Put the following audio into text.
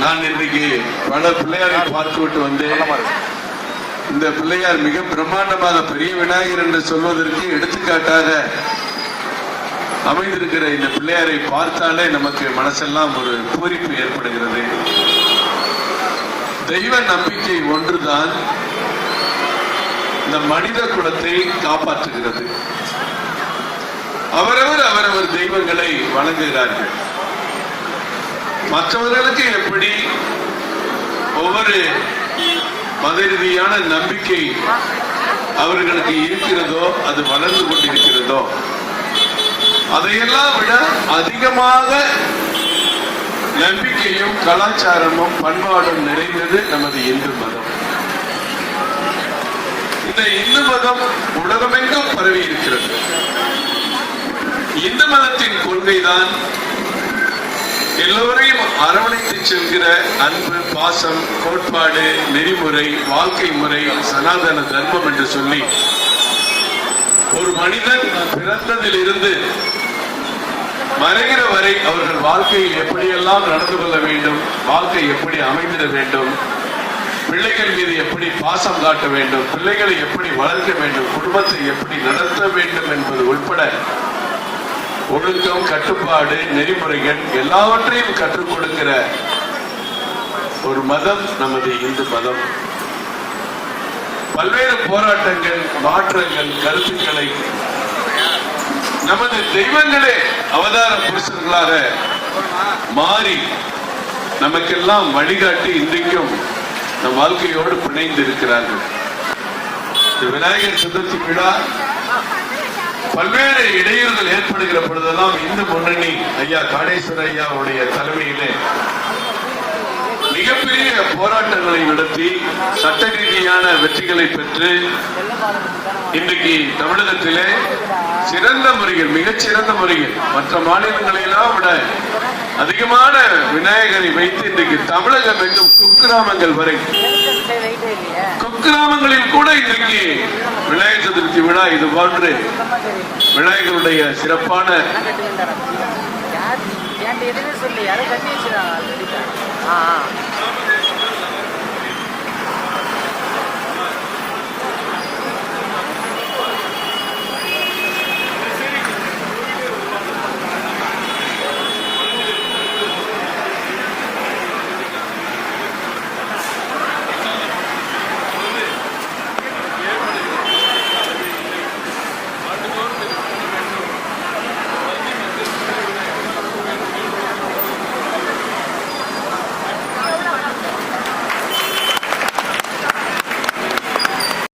நான் இன்றைக்கு பல பிள்ளையாரை பார்த்து விட்டு வந்தேன். இந்த பிள்ளையார் மிக பிரம்மாண்டமாக பெரிய விநாயகர் என்று சொல்வதற்கு எடுத்துக்காட்டாக அமைந்திருக்கிற இந்த பிள்ளையாரை பார்த்தாலே நமக்கு மனசெல்லாம் ஒரு பூரிப்பு ஏற்படுகிறது. தெய்வ நம்பிக்கை ஒன்றுதான் இந்த மனித குலத்தை காப்பாற்றுகிறது. அவரவர் அவரவர் தெய்வங்களை வணங்குகிறார்கள் மற்றவர்களுக்கு எப்படி ஒவ்வொரு மத ரீதியான நம்பிக்கை அவர்களுக்கு இருக்கிறதோ அது வளர்ந்து கொண்டிருக்கிறதோ அதையெல்லாம் விட அதிகமாக நம்பிக்கையும் கலாச்சாரமும் பண்பாடும் நிறைந்தது நமது இந்து மதம். இந்த இந்து மதம் உலகமெங்கும் பரவி இருக்கிறது இந்து மதத்தின் கொள்கைதான் எல்லோரையும் அரவணைத்து செல்கிற அன்பு பாசம் கோட்பாடு நெறிமுறை வாழ்க்கை முறை சனாதன தர்மம் என்று சொல்லி ஒரு மனிதன் பிறந்ததிலிருந்து மறைகிற வரை அவர்கள் வாழ்க்கையில் எப்படியெல்லாம் நடந்து கொள்ள வேண்டும் வாழ்க்கை எப்படி அமைந்திட வேண்டும் பிள்ளைகள் மீது எப்படி பாசம் காட்ட வேண்டும் பிள்ளைகளை எப்படி வளர்க்க வேண்டும் குடும்பத்தை எப்படி நடத்த வேண்டும் என்பது உட்பட ஒழுக்கம் கட்டுப்பாடு நெறிமுறைகள் எல்லாவற்றையும் கற்றுக் கொடுக்கிற ஒரு மதம் நமது இந்து மதம். பல்வேறு போராட்டங்கள் மாற்றங்கள் கருத்துக்களை நமது தெய்வங்களே அவதார புருஷர்களாக மாறி நமக்கெல்லாம் வழிகாட்டி இன்றைக்கும் நம் வாழ்க்கையோடு பிணைந்து இருக்கிறார்கள் விநாயகர் சதுர்த்தி விழா பல்வேறு இடையூறுகள் ஏற்படுகிற பொழுதெல்லாம் இந்து முன்னணி ஐயா காடேஸ்வர ஐயாவுடைய தலைமையிலே மிகப்பெரிய போராட்டங்களை நடத்தி சட்ட ரீதியான வெற்றிகளை பெற்று இன்றைக்கு தமிழகத்திலே சிறந்த முறையில் மிகச்சிறந்த முறையில் மற்ற மாநிலங்களெல்லாம் விட அதிகமான விநாயகரை வைத்து இன்றைக்கு தமிழகம் எங்கும் குக்கிராமங்கள் வரை கூட இன்றைக்கு விநாயகர் சதுர்த்தி விழா இது போன்று விநாயகருடைய சிறப்பான எதுவுமே சொல்லி யாரும் கட்டி வச்சிருக்காங்க. ஆ.